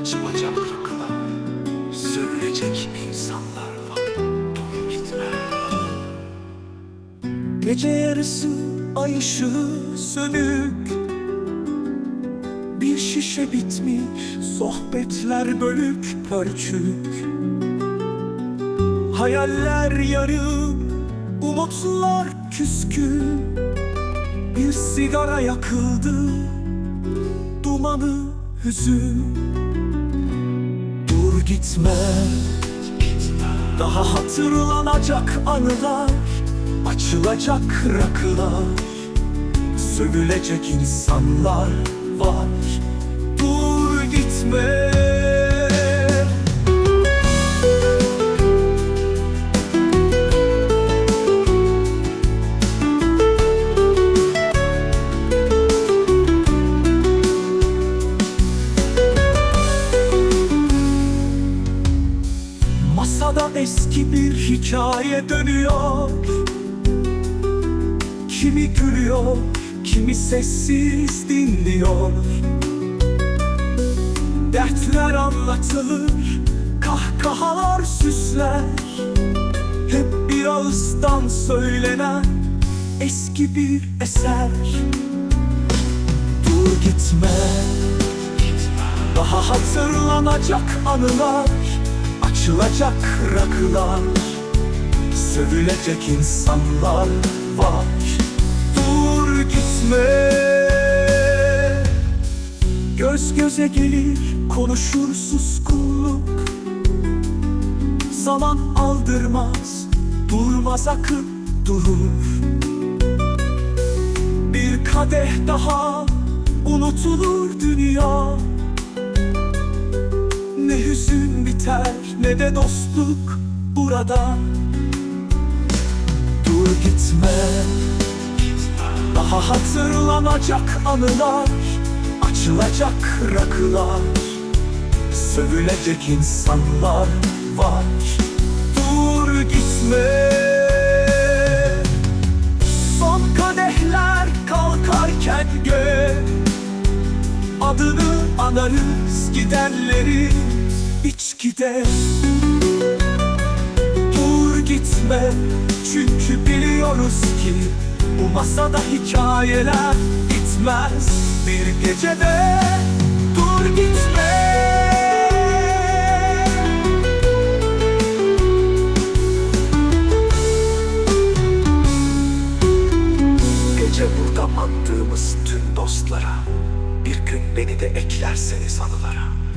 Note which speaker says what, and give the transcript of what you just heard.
Speaker 1: açmaca Sürülecek insanlar var. Gece yarısı ay ışığı sönük. Bir şişe bitmiş Sohbetler bölük pörçük. Hayaller yarım Umutlar küskün Bir sigara yakıldı Dumanı hüzün. Dur gitme. Daha hatırlanacak anılar Açılacak rakılar Sövülecek insanlar var. Dur gitme eski bir hikaye dönüyor. Kimi gülüyor, kimi sessiz dinliyor. Dertler anlatılır, kahkahalar süsler. Hep bir ağızdan söylenen eski bir eser. Dur gitme, daha hatırlanacak anılar Açılacak rakılar Sövülecek insanlar var. Dur gitme. Göz göze gelir konuşur suskunluk. Zaman aldırmaz Durmaz akıp durur. Bir kadeh daha Unutulur dünya hüzün biter ne de dostluk burada Dur gitme Daha hatırlanacak anılar Açılacak rakılar. Sövülecek insanlar var. Dur gitme. Son kadehler kalkarken göğe Adını anarız gidenleri içkide Dur gitme çünkü biliyoruz ki Bu masada hikayeler bitmez. Bir gecede Dur gitme. Gece burada andığımız tüm dostlara Bir gün beni de eklerseniz anılara